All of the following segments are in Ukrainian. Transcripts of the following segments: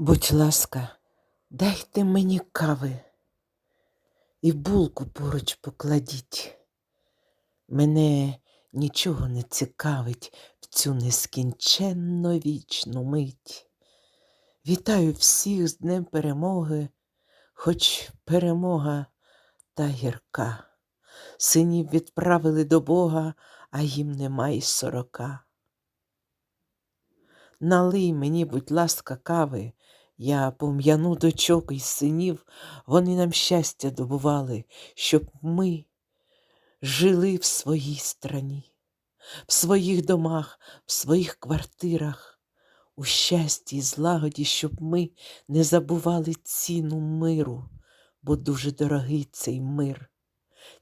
Будь ласка, дайте мені кави і булку поруч покладіть. Мене нічого не цікавить в цю нескінченно вічну мить. Вітаю всіх з Днем перемоги, хоч перемога та гірка. Синів відправили до Бога, а їм нема й сорока. Налий мені, будь ласка, кави, я пом'яну дочок і синів, вони нам щастя добували, щоб ми жили в своїй страні, в своїх домах, в своїх квартирах, у щасті і злагоді, щоб ми не забували ціну миру, бо дуже дорогий цей мир.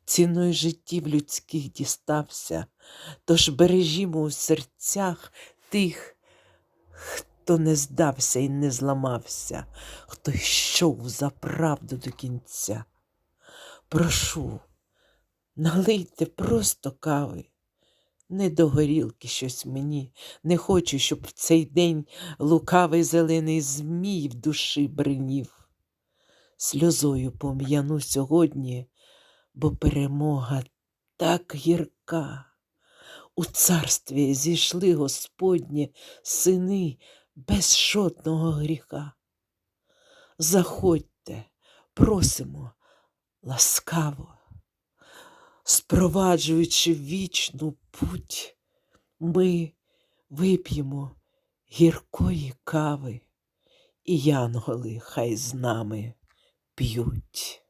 Ціною життів людських дістався, тож бережімо у серцях тих, хто не здався і не зламався, хто йшов за правду до кінця. Прошу, налийте просто кави, не до горілки щось мені, не хочу, щоб в цей день лукавий зелений змій в душі бринів. Сльозою пом'яну сьогодні, бо перемога так гірка. У царстві зійшли Господні сини без жодного гріха. Заходьте, просимо ласкаво, спроваджуючи вічну путь, ми вип'ємо гіркої кави, і янголи хай з нами п'ють.